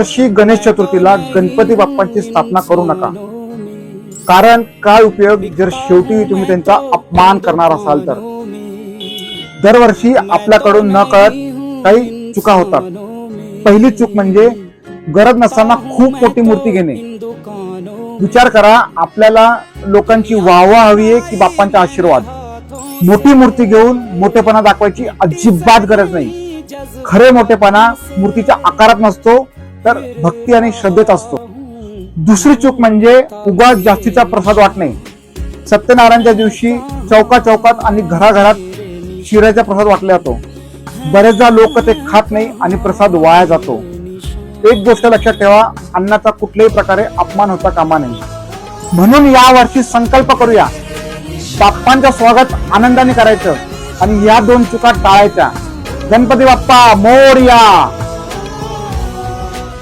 वर्षी गणेश चतुर्थीला गणपती बाप्पांची स्थापना करू नका. कारण काय उपयोग? जर शेवटी तुम्ही त्यांचा अपमान करणार असाल तर. दरवर्षी आपल्याकडून न कळत काही चुका होतात. पहिली चूक म्हणजे गरज नसताना खूप मोठी मूर्ती घेणे. विचार करा आपल्याला लोकांची वाहवा हवी आहे की बाप्पांचा आशीर्वाद. मोठी मूर्ती घेऊन मोठेपणा दाखवायची अजिबात गरज नाही. खरे मोठेपणा मूर्तीच्या आकारात नसतो तर भक्ती आणि श्रद्धेत असतो. दुसरी चूक म्हणजे उगाच जास्तीचा प्रसाद वाटणे सत्यनारायणच्या दिवशी चौका चौकात आणि घराघरात शिऱ्याचा प्रसाद वाटला जातो. बरेचदा लोक ते खात नाही आणि प्रसाद वाया जातो. एक गोष्ट लक्षात ठेवा अन्नाचा कुठल्याही प्रकारे अपमान होता कामा नये. म्हणून या वर्षी संकल्प करूया. बाप्पांचं स्वागत आनंदाने करायचं आणि या दोन चुका टाळायच्या. गणपती बाप्पा मोरया!